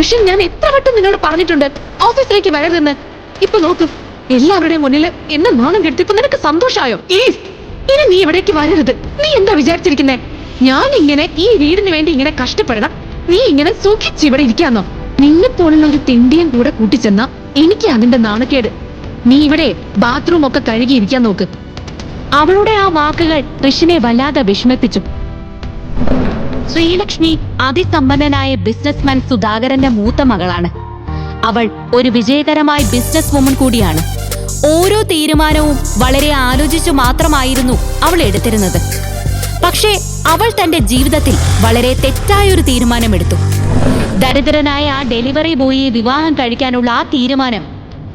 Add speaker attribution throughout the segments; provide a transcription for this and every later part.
Speaker 1: ഋഷൻ ഞാൻ എത്ര വട്ടം നിന്നോട് പറഞ്ഞിട്ടുണ്ട്? ഓഫീസിലേക്ക് വരരുതെന്ന്. ഇപ്പൊ നോക്ക് എല്ലാവരുടെയും മുന്നിൽ എന്നെ നാണം കെടുത്തിപ്പോ നിനക്ക് സന്തോഷമായോ ഇനി നീ ഇവിടേക്ക് വരരുത്? നീ എന്താ വിചാരിച്ചിരിക്കുന്നേ? ഞാൻ ഇങ്ങനെ ഈ വീടിന് വേണ്ടി ഇങ്ങനെ കഷ്ടപ്പെടണം. നീ ഇങ്ങനെ സുഖിച്ച് ഇവിടെ ഇരിക്കാന്നോ? നിന്നെ പോലുള്ള ഒരു തിണ്ടിയും കൂടെ കൂട്ടിച്ചെന്ന എനിക്ക് അതിന്റെ നാണക്കേട്. നീ ഇവിടെ ബാത്റൂം ഒക്കെ കഴുകി ഇരിക്കാൻ നോക്ക്.
Speaker 2: അവളുടെ ആ വാക്കുകൾ ഋഷിനെ വല്ലാതെ വിഷമിപ്പിച്ചു. ശ്രീലക്ഷ്മി അതിസമ്പന്നനായ ബിസിനസ്മാൻ സുധാകരന്റെ മൂത്ത മകളാണ്. അവൾ ഒരു വിജയകരമായ ബിസിനസ് വുമൺ കൂടിയാണ്. ഓരോ തീരുമാനവും വളരെ ആലോചിച്ചു മാത്രമായിരുന്നു അവൾ എടുത്തിരുന്നത്. പക്ഷേ അവൾ തന്റെ ജീവിതത്തിൽ വളരെ തെറ്റായ ഒരു തീരുമാനമെടുത്തു. ദരിദ്രനായ ആ ഡെലിവറി ബോയിയെ വിവാഹം കഴിക്കാനുള്ള ആ തീരുമാനം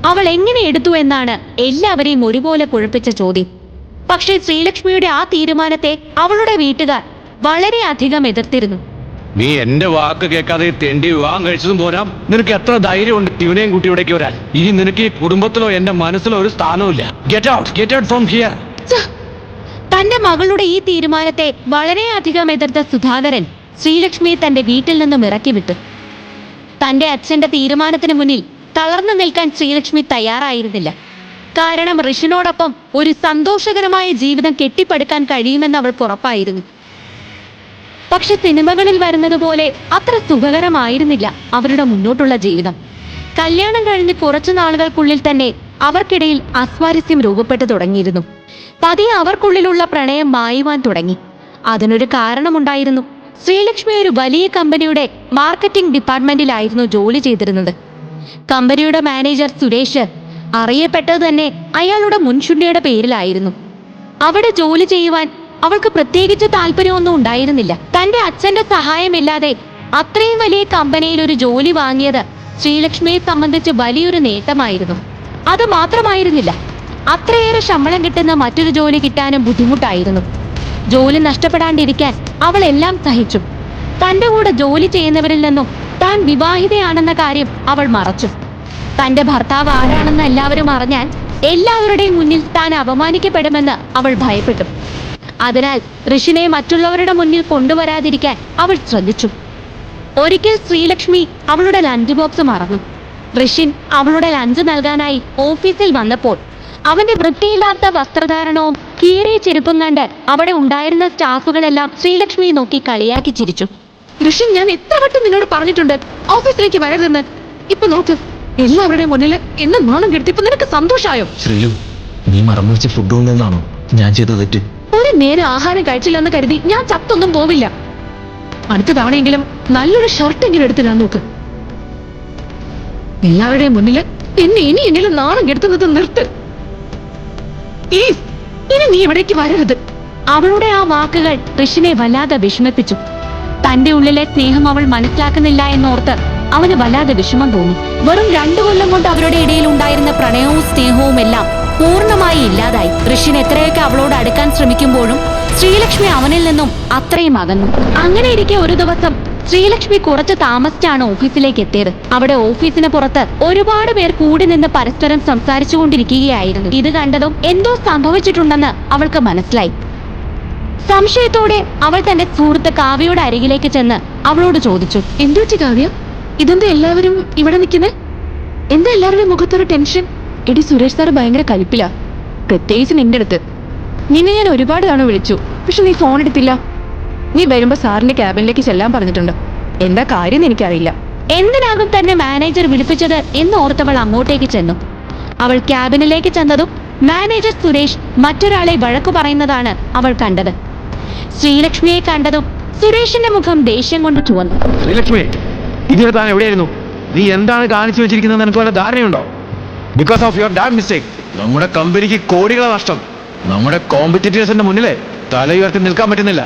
Speaker 2: അവൾ എങ്ങനെ എടുത്തു എന്നാണ് എല്ലാവരെയും ഒരുപോലെ കുഴപ്പിച്ച ചോദ്യം. പക്ഷേ ശ്രീലക്ഷ്മിയുടെ ആ തീരുമാനത്തെ അവളുടെ വീട്ടുകാർ വളരെയധികം എതിർത്തിരുന്നു.
Speaker 3: നീ എന്റെ വാക്ക് കേൾക്കാതെ തെണ്ടി വിവാഹം കഴിച്ചതും പോരാ. നിനക്ക് എത്ര ധൈര്യമുണ്ട് ഇവനെയും കൂട്ടി ഇവിടേക്ക് വരാൻ? ഇനി നിനക്ക് ഈ കുടുംബത്തിലോ എന്റെ മനസ്സിലോ ഒരു സ്ഥാനവും get out get out from
Speaker 1: here
Speaker 2: തന്റെ മകളുടെ ഈ തീരുമാനത്തെ വളരെയധികം എതിർത്ത സുധാകരൻ ശ്രീലക്ഷ്മിയെ തന്റെ വീട്ടിൽ നിന്നും ഇറക്കി വിട്ടു തന്റെ അച്ഛന്റെ തീരുമാനത്തിന് മുന്നിൽ തളർന്നു നിൽക്കാൻ ശ്രീലക്ഷ്മി തയ്യാറായിരുന്നില്ല. കാരണം ഋഷിനോടൊപ്പം ഒരു സന്തോഷകരമായ ജീവിതം കെട്ടിപ്പടുക്കാൻ കഴിയുമെന്ന് അവൾ ഉറപ്പായിരുന്നു. പക്ഷെ സിനിമകളിൽ വരുന്നത് പോലെ അത്ര സുഖകരമായിരുന്നില്ല അവരുടെ മുന്നോട്ടുള്ള ജീവിതം. കല്യാണം കഴിഞ്ഞ് കുറച്ചു നാളുകൾക്കുള്ളിൽ തന്നെ അവർക്കിടയിൽ അസ്വാരസ്യം രൂപപ്പെട്ടു തുടങ്ങിയിരുന്നു. പതിയെ അവർക്കുള്ളിലുള്ള പ്രണയം മായുവാൻ തുടങ്ങി. അതിനൊരു കാരണമുണ്ടായിരുന്നു. ശ്രീലക്ഷ്മി ഒരു വലിയ കമ്പനിയുടെ മാർക്കറ്റിംഗ് ഡിപ്പാർട്ട്മെന്റിലായിരുന്നു ജോലി ചെയ്തിരുന്നത്. കമ്പനിയുടെ മാനേജർ സുരേഷ് അറിയപ്പെട്ടത് തന്നെ അയാളുടെ മുൻചുണ്ടിയുടെ പേരിലായിരുന്നു. അവിടെ ജോലി ചെയ്യുവാൻ അവൾക്ക് പ്രത്യേകിച്ച് താല്പര്യമൊന്നും ഉണ്ടായിരുന്നില്ല. തന്റെ അച്ഛന്റെ സഹായമില്ലാതെ അത്രയും വലിയ കമ്പനിയിൽ ഒരു ജോലി വാങ്ങിയത് ശ്രീലക്ഷ്മിയെ സംബന്ധിച്ച് വലിയൊരു നേട്ടമായിരുന്നു. അത് മാത്രമായിരുന്നില്ല അത്രയേറെ ശമ്പളം കിട്ടുന്ന മറ്റൊരു ജോലി കിട്ടാനും ബുദ്ധിമുട്ടായിരുന്നു. ജോലി നഷ്ടപ്പെടാണ്ടിരിക്കാൻ അവൾ എല്ലാം സഹിച്ചു. തന്റെ കൂടെ ജോലി ചെയ്യുന്നവരിൽ നിന്നും താൻ വിവാഹിതയാണെന്ന കാര്യം അവൾ മറച്ചു. തന്റെ ഭർത്താവ് ആരാണെന്ന് എല്ലാവരും അറിഞ്ഞാൽ എല്ലാവരുടെയും മുന്നിൽ താൻ അപമാനിക്കപ്പെടുമെന്ന് അവൾ ഭയപ്പെട്ടു. അതിനാൽ ഋഷിനെ മറ്റുള്ളവരുടെ മുന്നിൽ കൊണ്ടുവരാതിരിക്കാൻ അവൾ ശ്രദ്ധിച്ചു. ഒരിക്കൽ ശ്രീലക്ഷ്മി അവളുടെ ലഞ്ച് ബോക്സ് മറന്നു. ഋഷിൻ അവളുടെ ലഞ്ച് നൽകാനായി ഓഫീസിൽ വന്നപ്പോൾ അവന്റെ വൃത്തിയില്ലാത്ത വസ്ത്രധാരണവും കീറിയ ചെരുപ്പും കണ്ട് അവിടെ ഉണ്ടായിരുന്ന സ്റ്റാഫുകളെല്ലാം ശ്രീലക്ഷ്മിയെ നോക്കി കളിയാക്കി ചിരിച്ചു.
Speaker 1: ഋഷിൻ ഞാൻ എത്ര വട്ടം നിന്നോട് പറഞ്ഞിട്ടുണ്ട്? ഓഫീസിലേക്ക് വരരുതെന്ന്. ഇപ്പൊ നോക്ക് എല്ലാവരുടെയും മുന്നിൽ എന്നെ നാണം കെടുത്തി. ഇപ്പൊ നിനക്ക് സന്തോഷമായോ
Speaker 4: ശ്രീലു നീ മറന്നു വെച്ച ഫുഡ് കൊണ്ടെന്നാണോ ഞാൻ ചെയ്ത തെറ്റ്?
Speaker 1: ഒരു നേരം ആഹാരം കഴിച്ചില്ലെന്ന് കരുതി ഞാൻ ചത്തൊന്നും പോവില്ല. അടുത്ത തവണയെങ്കിലും നല്ലൊരു ഷർട്ട് എങ്കിലും എടുത്തിടാൻ നോക്ക്. എല്ലാവരുടെയും മുന്നിൽ എന്നെ ഇനി എങ്കിലും നാണം കെടുത്തുന്നത് നിർത്ത്. ഇനി നീ ഇവിടേക്ക് വരരുത്.
Speaker 2: അവളുടെ ആ വാക്കുകൾ ഋഷിനെ വല്ലാതെ വിഷമിപ്പിച്ചു. തന്റെ ഉള്ളിലെ സ്നേഹം അവൾ മനസ്സിലാക്കുന്നില്ല എന്നോർത്ത് അവന് വല്ലാതെ വിഷമം തോന്നി. വെറും രണ്ടു കൊല്ലം കൊണ്ട് അവരുടെ ഇടയിൽ ഉണ്ടായിരുന്ന പ്രണയവും സ്നേഹവും എല്ലാം പൂർണമായി ഇല്ലാതായി. ഋഷിൻ എത്രയൊക്കെ അവളോട് അടുക്കാൻ ശ്രമിക്കുമ്പോഴും ശ്രീലക്ഷ്മി അവനിൽ നിന്നും അത്രയും അകന്നു. അങ്ങനെ ഇരിക്കെ ഒരു ദിവസം ശ്രീലക്ഷ്മി കുറച്ച് താമസിച്ചാണ് ഓഫീസിലേക്ക് എത്തിയത്. അവിടെ ഓഫീസിന് പുറത്ത് ഒരുപാട് പേർ കൂടി നിന്ന് പരസ്പരം സംസാരിച്ചു കൊണ്ടിരിക്കുകയായിരുന്നു ഇത് കണ്ടതും എന്തോ സംഭവിച്ചിട്ടുണ്ടെന്ന് അവൾക്ക് മനസ്സിലായി. സംശയത്തോടെ അവൾ തന്റെ സുഹൃത്ത് കാവ്യയുടെ അരികിലേക്ക് ചെന്ന് അവളോട് ചോദിച്ചു
Speaker 1: എന്തുപറ്റി കാവ്യ? ഇതെന്താ എല്ലാവരും ഇവിടെ നിൽക്കുന്നത് എന്താ എല്ലാവരുടെയും മുഖത്തൊരു ടെൻഷൻ?
Speaker 5: എടി സുരേഷ് സാറ് ഭയങ്കര കലിപ്പില്ല പ്രത്യേകിച്ച് നിന്റെ അടുത്ത്. നിന്നെ ഞാൻ ഒരുപാട് തവണ വിളിച്ചു പക്ഷെ നീ ഫോൺ എടുത്തില്ല. നീ വരുമ്പോ സാറിന്റെ ക്യാബിനിലേക്ക് ചെല്ലാൻ പറഞ്ഞിട്ടുണ്ട്. എന്താ കാര്യം എനിക്കറിയില്ല.
Speaker 2: എന്തിനാകും തന്നെ മാനേജർ വിളിപ്പിച്ചത് എന്ന് ഓർത്തവൾ അങ്ങോട്ടേക്ക് ചെന്നു. അവൾ ക്യാബിനിലേക്ക് ചെന്നതും മാനേജർ സുരേഷ് മറ്റൊരാളെ വഴക്കു പറയുന്നതാണ് അവൾ കണ്ടത്. ശ്രീലക്ഷ്മിയെ കണ്ടതും സുരേഷിന്റെ മുഖം ദേഷ്യം കൊണ്ട് ചുവന്നു.
Speaker 3: ശ്രീലക്ഷ്മി ഇതിനെ താൻ എവിടെയായിരുന്നു? നീ എന്താണ് കാണിച്ചു വെച്ചിരിക്കുന്നത് എനിക്ക് വല്ല ധാരണയുണ്ടോ? Because of your damn mistake നമ്മുടെ കമ്പനിക്ക് കോടികളെ നഷ്ടം. നമ്മുടെ കോമ്പറ്റീറ്റേഴ്സിന്റെ മുന്നിലെ ഉയർത്തി നിൽക്കാൻ പറ്റുന്നില്ല.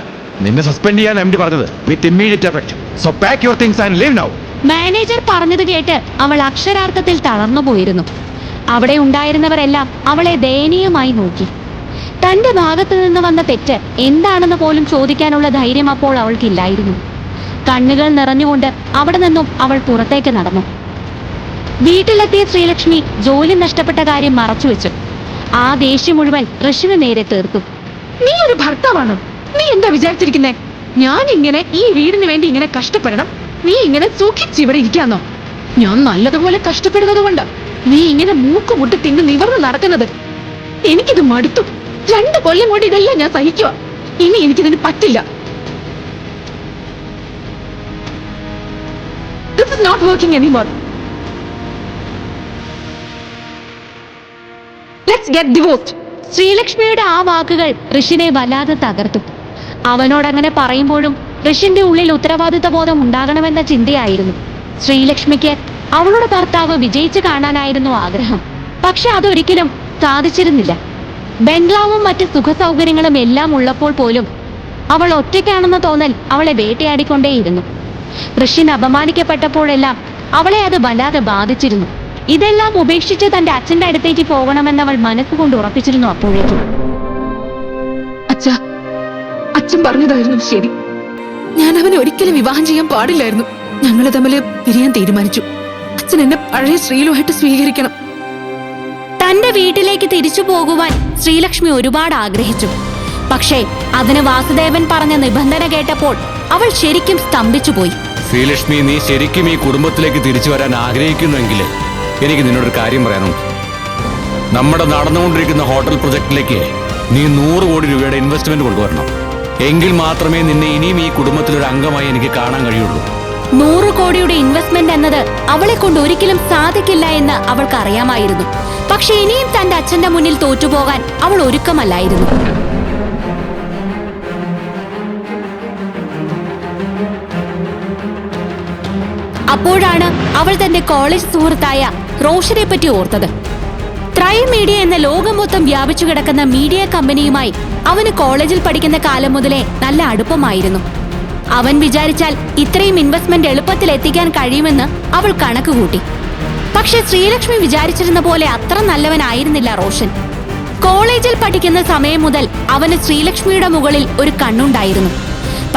Speaker 3: നിന്നെ സസ്പെൻഡ് ചെയ്യാൻ എം ഡി പറഞ്ഞത് with immediate effect so pack your things and leave now
Speaker 2: manager പറഞ്ഞത് കേട്ട് അവൾ അക്ഷരാർത്ഥത്തിൽ തളർന്നു പോയിരുന്നു. അവിടെ ഉണ്ടായിരുന്നവരെല്ലാം അവളെ ദയനീയമായി നോക്കി. തന്റെ ഭാഗത്തു നിന്ന് വന്ന തെറ്റ് എന്താണെന്ന് പോലും ചോദിക്കാനുള്ള ധൈര്യം അപ്പോൾ അവൾക്കില്ലായിരുന്നു. കണ്ണുകൾ നിറഞ്ഞുകൊണ്ട് അവിടെ നിന്നും അവൾ പുറത്തേക്ക് നടന്നു. വീട്ടിലെത്തിയ ശ്രീലക്ഷ്മി ജോലി നഷ്ടപ്പെട്ട കാര്യം മറച്ചുവെച്ചു ആ ദേഷ്യം മുഴുവൻ ഋഷിന് നേരെ തീർത്തു.
Speaker 1: നീ ഒരു ഭർത്താവാണ്. നീ എന്താ വിചാരിച്ചിരിക്കുന്നേ? ഞാൻ ഇങ്ങനെ ഈ വീടിന് വേണ്ടി ഇങ്ങനെ കഷ്ടപ്പെടണം. നീ ഇങ്ങനെ സൂക്ഷിച്ച് ഇവിടെ ഇരിക്കാന്നോ? ഞാൻ നല്ലതുപോലെ കഷ്ടപ്പെടുന്നത് കൊണ്ട്. നീ ഇങ്ങനെ മൂക്കുമുട്ടി തിന്ന് നിവർന്ന് നടക്കുന്നത്. എനിക്കിത് മടുത്തു. രണ്ട് കൊല്ലം കൊണ്ട് ഇതെല്ലാം ഞാൻ സഹിക്കുക. ഇനി എനിക്കിതിന് പറ്റില്ല. This is not working anymore let's get divorced
Speaker 2: ശ്രീലക്ഷ്മിയുടെ ആ വാക്കുകൾ ഋഷിനെ വല്ലാതെ തകർത്തു. അവനോടങ്ങനെ പറയുമ്പോഴും ഋഷിന്റെ ഉള്ളിൽ ഉത്തരവാദിത്ത ബോധം ഉണ്ടാകണമെന്ന ചിന്തയായിരുന്നു. ശ്രീലക്ഷ്മിക്ക് അവളുടെ ഭർത്താവ് വിജയിച്ചു കാണാനായിരുന്നു ആഗ്രഹം. പക്ഷെ അതൊരിക്കലും സാധിച്ചിരുന്നില്ല. ബംഗ്ലാവും മറ്റ് സുഖ സൗകര്യങ്ങളും എല്ലാം ഉള്ളപ്പോൾ പോലും അവൾ ഒറ്റയ്ക്കാണെന്ന തോന്നൽ അവളെ വേട്ടയാടിക്കൊണ്ടേയിരുന്നു. ഋഷിൻ അപമാനിക്കപ്പെട്ടപ്പോഴെല്ലാം അവളെ അത് വല്ലാതെ ബാധിച്ചിരുന്നു. ഇതെല്ലാം ഉപേക്ഷിച്ച് തന്റെ അച്ഛന്റെ അടുത്തേക്ക് പോകണമെന്ന് അവൾ മനസ്സുകൊണ്ട് ഉറപ്പിച്ചിരുന്നു അപ്പോഴേക്കും.
Speaker 1: അച്ഛ അച്ഛൻ പറഞ്ഞതായിരുന്നു ശരി. ഞാൻ അവനെ ഒരിക്കലും വിവാഹം ചെയ്യാൻ പാടില്ലായിരുന്നു. ഞങ്ങൾ തമ്മിൽ പിരിയാൻ തീരുമാനിച്ചു. അച്ഛൻ എന്നെ പഴയ ശ്രീലുമായിട്ട് സ്വീകരിക്കണം.
Speaker 2: തന്റെ വീട്ടിലേക്ക് തിരിച്ചു പോകുവാൻ ശ്രീലക്ഷ്മി ഒരുപാട് ആഗ്രഹിച്ചു. പക്ഷേ അതിന് വാസുദേവൻ പറഞ്ഞ നിബന്ധന കേട്ടപ്പോൾ അവൾ ശരിക്കും സ്തംഭിച്ചുപോയി.
Speaker 3: ശ്രീലക്ഷ്മി നീ ശരിക്കും ഈ കുടുംബത്തിലേക്ക് തിരിച്ചു വരാൻ ആഗ്രഹിക്കുന്നുവെങ്കിൽ എനിക്ക് നിന്നോടൊരു കാര്യം പറയാനുണ്ട്. നമ്മുടെ നടന്നുകൊണ്ടിരിക്കുന്ന ഹോട്ടൽ പ്രൊജക്ടിലേക്ക് നീ നൂറ് കോടി രൂപയുടെ ഇൻവെസ്റ്റ്മെന്റ് കൊണ്ടുവരണം. എങ്കിൽ മാത്രമേ നിന്നെ ഇനിയും ഈ കുടുംബത്തിലൊരു അംഗമായി എനിക്ക് കാണാൻ കഴിയുള്ളൂ.
Speaker 2: നൂറ് കോടിയുടെ ഇൻവെസ്റ്റ്മെന്റ് എന്നത് അവളെ കൊണ്ട് ഒരിക്കലും സാധിക്കില്ല എന്ന് അവൾക്ക് അറിയാമായിരുന്നു പക്ഷെ ഇനിയും തന്റെ അച്ഛന്റെ മുന്നിൽ തോറ്റുപോകാൻ അവൾ ഒരുക്കമല്ലായിരുന്നു. അപ്പോഴാണ് അവൾ തന്റെ കോളേജ് സുഹൃത്തായ റോഷനെ പറ്റി ഓർത്തത്. ത്രൈ മീഡിയ എന്ന ലോകം മൊത്തം വ്യാപിച്ചു കിടക്കുന്ന മീഡിയ കമ്പനിയുമായി അവന് കോളേജിൽ പഠിക്കുന്ന കാലം മുതലേ നല്ല അടുപ്പമായിരുന്നു. അവൻ വിചാരിച്ചാൽ ഇത്രയും ഇൻവെസ്റ്റ്മെന്റ് എളുപ്പത്തിൽ എത്തിക്കാൻ കഴിയുമെന്ന് അവൾ കണക്ക് കൂട്ടി. പക്ഷെ ശ്രീലക്ഷ്മി വിചാരിച്ചിരുന്ന പോലെ അത്ര നല്ലവനായിരുന്നില്ല റോഷൻ. കോളേജിൽ പഠിക്കുന്ന സമയം മുതൽ അവന് ശ്രീലക്ഷ്മിയുടെ മുകളിൽ ഒരു കണ്ണുണ്ടായിരുന്നു.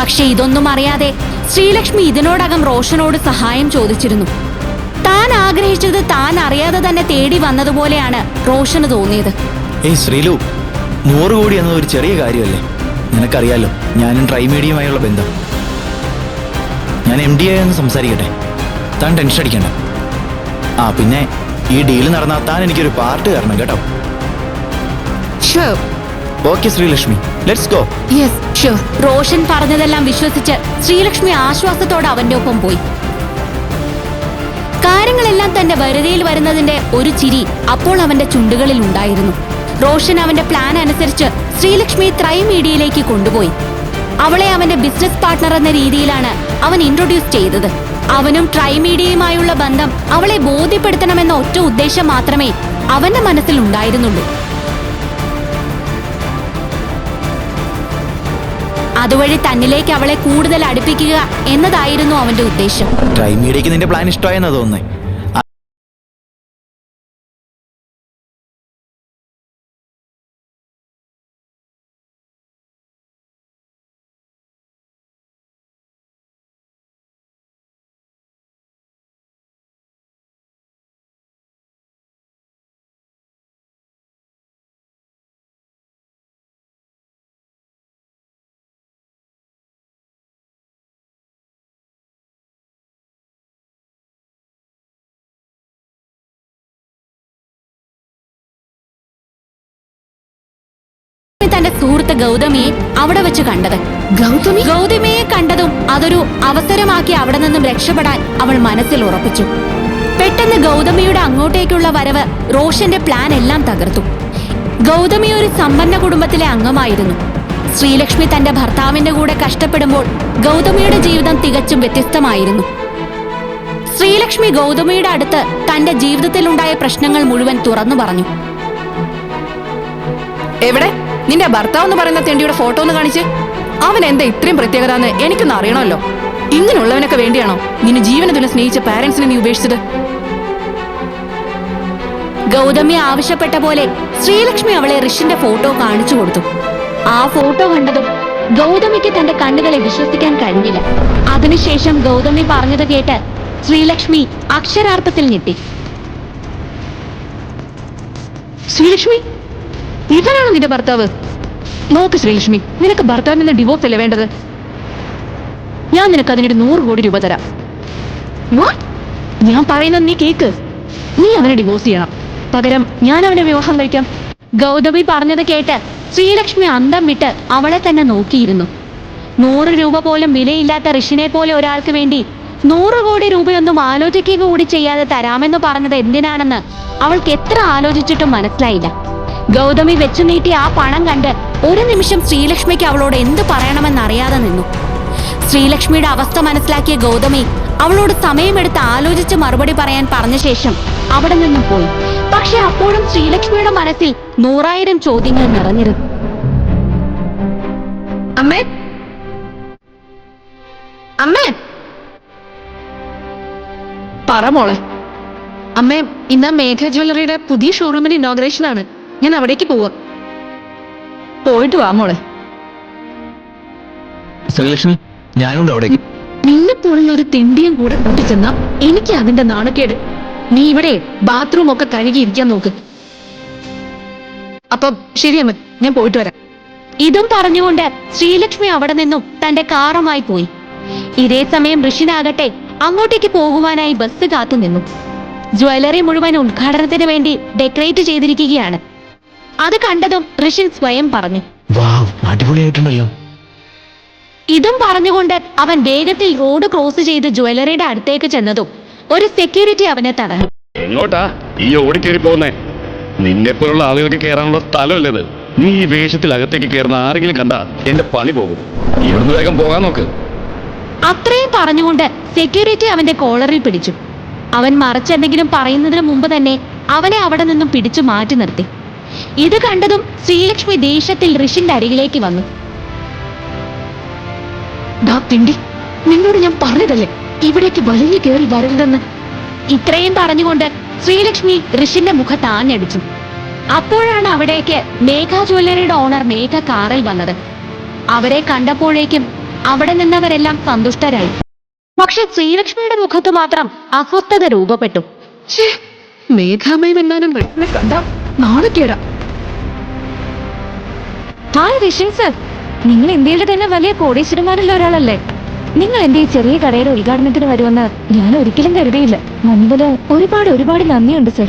Speaker 2: പക്ഷെ ഇതൊന്നും അറിയാതെ ശ്രീലക്ഷ്മി ഇതിനോടകം റോഷനോട് സഹായം ചോദിച്ചിരുന്നു. താൻ ആഗ്രഹിച്ചത് താൻ അറിയാതെ തന്നെ തേടി വന്നതുപോലെയാണ് റോഷന് തോന്നിയത്.
Speaker 6: ഏയ് ശ്രീലു നൂറ് കോടി എന്നത് ഒരു ചെറിയ കാര്യമല്ലേ? നിനക്കറിയാലോ ഞാനും ട്രൈമീഡിയുമായുള്ള ബന്ധം. ഞാൻ എം ഡി ആയെന്ന് സംസാരിക്കട്ടെ. താൻ ടെൻഷൻ അടിക്കണ്ട. ആ പിന്നെ ഈ ഡീൽ നടന്നാൽ താൻ എനിക്കൊരു പാർട്ട് തരണം കേട്ടോ.
Speaker 1: Sure
Speaker 6: okay Sreelakshmi. Let's go
Speaker 1: yes sure
Speaker 2: Roshan പറഞ്ഞതെല്ലാം വിശ്വസിച്ച് ശ്രീലക്ഷ്മി ആശ്വാസത്തോടെ അവന്റെ ഒപ്പം പോയി. കാര്യങ്ങളെല്ലാം തന്റെ വരുതിയിൽ വരുന്നതിന്റെ ഒരു ചിരി അപ്പോൾ അവന്റെ ചുണ്ടുകളിൽ ഉണ്ടായിരുന്നു. റോഷൻ അവന്റെ പ്ലാൻ അനുസരിച്ച് ശ്രീലക്ഷ്മി ത്രൈ മീഡിയയിലേക്ക് കൊണ്ടുപോയി. അവളെ അവന്റെ ബിസിനസ് പാർട്ണർ എന്ന രീതിയിലാണ് അവൻ ഇൻട്രൊഡ്യൂസ് ചെയ്തത്. അവനും ട്രൈമീഡിയയുമായുള്ള ബന്ധം അവളെ ബോധ്യപ്പെടുത്തണമെന്ന ഒറ്റ ഉദ്ദേശം മാത്രമേ അവന്റെ മനസ്സിൽ ഉണ്ടായിരുന്നുള്ളൂ അതുവഴി തന്നിലേക്ക് അവളെ കൂടുതൽ അടുപ്പിക്കുക എന്നതായിരുന്നു അവന്റെ ഉദ്ദേശം.
Speaker 6: ട്രൈമീഡിയക്ക് നിന്റെ പ്ലാൻ ഇഷ്ടമായെന്നാ തോന്നുന്നേ.
Speaker 2: തന്റെ സുഹൃത്ത് ഗൗതമിയെ അവിടെ വെച്ച് കണ്ടത്.
Speaker 1: ഗൗതമി?
Speaker 2: ഗൗതമിയെ കണ്ടതും അതൊരു അവസരമാക്കി അവിടെ നിന്നും രക്ഷപ്പെടാൻ അവൾ മനസ്സിൽ ഉറപ്പിച്ചു. പെട്ടെന്ന് ഗൗതമിയുടെ അങ്ങോട്ടേക്കുള്ള വരവ് റോഷന്റെ പ്ലാൻ എല്ലാം തകർത്തു. ഗൗതമി ഒരു സമ്പന്ന കുടുംബത്തിലെ അംഗമായിരുന്നു. ശ്രീലക്ഷ്മി തന്റെ ഭർത്താവിന്റെ കൂടെ കഷ്ടപ്പെടുമ്പോൾ ഗൗതമിയുടെ ജീവിതം തികച്ചും വ്യത്യസ്തമായിരുന്നു. ശ്രീലക്ഷ്മി ഗൗതമിയുടെ അടുത്ത് തന്റെ ജീവിതത്തിലുണ്ടായ പ്രശ്നങ്ങൾ മുഴുവൻ തുറന്നു പറഞ്ഞു.
Speaker 5: എവിടെ? നിന്റെ ഭർത്താവ് എന്ന് പറയുന്ന തെണ്ടിയുടെ ഫോട്ടോ ഒന്ന് കാണിച്ച്. അവൻ എന്താ ഇത്രയും പ്രത്യേകത എന്ന് എനിക്കൊന്ന് അറിയണമല്ലോ. ഇങ്ങനെയുള്ളവനൊക്കെ വേണ്ടിയാണോ നിന്നെ ജീവന തുല്യം സ്നേഹിച്ച പാരന്റ്സിനെ നീ ഉപേക്ഷിച്ചത്?
Speaker 2: ഗൗതമി ആവശ്യപ്പെട്ട പോലെ ശ്രീലക്ഷ്മി അവളെ ഋഷിന്റെ ഫോട്ടോ കാണിച്ചു കൊടുത്തു. ആ ഫോട്ടോ കണ്ടതും ഗൗതമിക്ക് തന്റെ കണ്ണുകളെ വിശ്വസിക്കാൻ കഴിഞ്ഞില്ല. അതിനുശേഷം ഗൗതമി പറഞ്ഞത് കേട്ട് ശ്രീലക്ഷ്മി അക്ഷരാർത്ഥത്തിൽ ഞെട്ടി.
Speaker 1: ശ്രീലക്ഷ്മി ഇവനാണ് നിന്റെ ഭർത്താവ്? നോക്ക് ശ്രീലക്ഷ്മി നിനക്ക് ഭർത്താവിൽ നിന്ന് ഡിവോഴ്സ് അല്ലേ വേണ്ടത്? ഞാൻ നിനക്ക് അതിനൊരു നൂറ് കോടി രൂപ തരാം? ഞാൻ പറയുന്നത് നീ കേക്ക്. നീ അവനെ ഡിവോഴ്സ് ചെയ്യണം. പകരം ഞാൻ അവനെ വിവാഹം കഴിക്കാം.
Speaker 2: ഗൗതമി പറഞ്ഞത് കേട്ട് ശ്രീലക്ഷ്മി അന്തം വിട്ട് അവളെ തന്നെ നോക്കിയിരുന്നു. നൂറ് രൂപ പോലും വിലയില്ലാത്ത ഋഷിനെ പോലെ ഒരാൾക്ക് വേണ്ടി നൂറ് കോടി രൂപയൊന്നും ആലോചിക്കുക കൂടി ചെയ്യാതെ തരാമെന്ന് പറഞ്ഞത് എന്തിനാണെന്ന് അവൾക്ക് എത്ര ആലോചിച്ചിട്ടും മനസ്സിലായില്ല. ഗൗതമി വെച്ചു നീട്ടി ആ പണം കണ്ട് ഒരു നിമിഷം ശ്രീലക്ഷ്മിക്ക് അവളോട് എന്ത് പറയണമെന്നറിയാതെ നിന്നു. ശ്രീലക്ഷ്മിയുടെ അവസ്ഥ മനസ്സിലാക്കിയ ഗൗതമി അവളോട് സമയമെടുത്ത് ആലോചിച്ച് മറുപടി പറയാൻ പറഞ്ഞ ശേഷം അവിടെ നിന്നും പോയി. പക്ഷെ അപ്പോഴും ശ്രീലക്ഷ്മിയുടെ മനസ്സിൽ നൂറായിരം ചോദ്യങ്ങൾ നിറഞ്ഞിരുന്നു.
Speaker 1: അമ്മേ? അമ്മേ? പറ മോളെ. അമ്മേ ഇന്ന് മേഘ ജ്വല്ലറിയുടെ പുതിയ ഷോറൂമിന് ഇനോഗ്രേഷൻ ആണ്. ഞാൻ അവിടേക്ക് പോവാ.
Speaker 5: പോയിട്ട് വാ മോളെ.
Speaker 4: ശ്രീലക്ഷ്മി ഞാനുണ്ട് അവിടേക്ക്.
Speaker 1: നിന്നെ പോലുള്ള ഒരു തിണ്ടിയും കൂടെ കൂട്ടിച്ചെന്ന എനിക്ക് അതിന്റെ നാണക്കേട്. നീ ഇവിടെ ബാത്റൂം ഒക്കെ കഴുകി ഇരിക്കാൻ നോക്ക്. അപ്പൊ ശരിയമ്മ ഞാൻ പോയിട്ട് വരാം.
Speaker 2: ഇതും പറഞ്ഞുകൊണ്ട് ശ്രീലക്ഷ്മി അവിടെ നിന്നും തന്റെ കാറുമായി പോയി. ഇതേ സമയം ഋഷിനാകട്ടെ അങ്ങോട്ടേക്ക് പോകുവാനായി ബസ് കാത്തു നിന്നു. ജ്വല്ലറി മുഴുവൻ ഉദ്ഘാടനത്തിന് വേണ്ടി ഡെക്കറേറ്റ് ചെയ്തിരിക്കുകയാണ്. അത് കണ്ടതും ഋഷിൻ സ്വയം പറഞ്ഞു.
Speaker 4: അടിപൊളിയായിട്ടുണ്ടല്ലോ.
Speaker 2: ഇതും പറഞ്ഞുകൊണ്ട് അവൻ വേഗത്തിൽ റോഡ് ക്രോസ് ചെയ്ത് ജ്വല്ലറിയുടെ അടുത്തേക്ക് ചെന്നതും ഒരു സെക്യൂരിറ്റി അവനെ തടഞ്ഞു.
Speaker 7: എങ്ങോട്ടാ ഈ ഓടിക്കേറി പോകുന്നേ? നിന്നെ പോലുള്ള ആളുകൾക്ക് കയറാനുള്ള സ്ഥലമല്ലത് നീ ഈ വേഷത്തിൽ അകത്തേക്ക് കയറുന്ന ആരെങ്കിലും കണ്ടാ എന്റെ പണി പോകും. ഇവിടുന്ന് വേഗം പോകാൻ നോക്ക്.
Speaker 2: അത്രയും പറഞ്ഞുകൊണ്ട് സെക്യൂരിറ്റി അവന്റെ കോളറിൽ പിടിച്ചു. അവൻ മറിച്ചെന്തെങ്കിലും പറയുന്നതിന് മുമ്പ് തന്നെ അവനെ അവിടെ നിന്നും പിടിച്ചു മാറ്റി നിർത്തി. ഇത് കണ്ടതും ശ്രീലക്ഷ്മി ദേഷ്യത്തിൽ ഋഷിന്റെ അരികിലേക്ക് വന്നു.
Speaker 1: ഡാ തിണ്ടി നിന്നോട് ഞാൻ പറഞ്ഞതല്ലേ? ഇവിടേക്ക് വലിയ കയറി വരരുതെന്ന്.
Speaker 2: ഇത്രയും പറഞ്ഞുകൊണ്ട് ശ്രീലക്ഷ്മി ഋഷിന്റെ മുഖത്ത് ആഞ്ഞടിച്ചു അപ്പോഴാണ് അവിടേക്ക് മേഘ ജ്വല്ലറിയുടെ ഓണർ മേഘ കാറിൽ വന്നത്. അവരെ കണ്ടപ്പോഴേക്കും അവിടെ നിന്നവരെല്ലാം സന്തുഷ്ടരായി. പക്ഷെ ശ്രീലക്ഷ്മിയുടെ മുഖത്ത് മാത്രം അസ്വസ്ഥത രൂപപ്പെട്ടു.
Speaker 1: മേഘാമയം എന്നാലും കണ്ട നാണക്കേടാ
Speaker 5: ഹായ് ഋഷിൻ സർ. നിങ്ങൾ ഇന്ത്യയിലെ തന്നെ വലിയ കോടീശ്വരന്മാരിൽ ഒരാളല്ലേ? നിങ്ങൾ എന്റെ ഈ ചെറിയ കടയുടെ ഉദ്ഘാടനത്തിന് വരുമെന്ന് ഞാൻ ഒരിക്കലും കരുതിയില്ല. മുൻപിൽ ഒരുപാട് ഒരുപാട് നന്ദിയുണ്ട് സർ.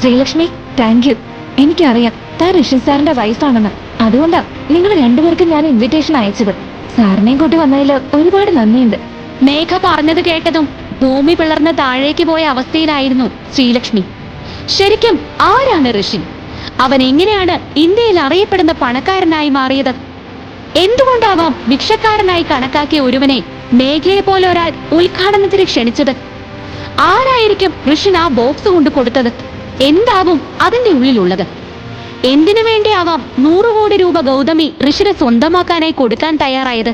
Speaker 5: ശ്രീലക്ഷ്മി താങ്ക് യു എനിക്കറിയാം താൻ ഋഷി സാറിന്റെ വൈഫാണെന്ന്. അതുകൊണ്ടാ നിങ്ങൾ രണ്ടുപേർക്കും ഞാൻ ഇൻവിറ്റേഷൻ അയച്ചത്. സാറിനെയും കൂട്ടി വന്നതിൽ ഒരുപാട് നന്ദിയുണ്ട്.
Speaker 2: മേഘ പറഞ്ഞത് കേട്ടതും ഭൂമി പിളർന്ന് താഴേക്ക് പോയ അവസ്ഥയിലായിരുന്നു ശ്രീലക്ഷ്മി. ശരിക്കും ആരാണ് ഋഷി? അവൻ എങ്ങനെയാണ് ഇന്ത്യയിൽ അറിയപ്പെടുന്ന പണക്കാരനായി മാറിയത്? എന്തുകൊണ്ടാവാം ഭിക്ഷക്കാരനായി കണക്കാക്കിയ ഒരുവനെ മേഘയെ പോലെ ഒരാൾ ഉദ്ഘാടനത്തിന് ക്ഷണിച്ചത്? ആരായിരിക്കും ഋഷി ആ ബോക്സ് കൊണ്ട് കൊടുത്തത്? എന്താവും അതിന്റെ ഉള്ളിലുള്ളത്? എന്തിനു വേണ്ടിയാവാം നൂറ് കോടി രൂപ ഗൗതമി ഋഷിനെ സ്വന്തമാക്കാനായി കൊടുക്കാൻ തയ്യാറായത്?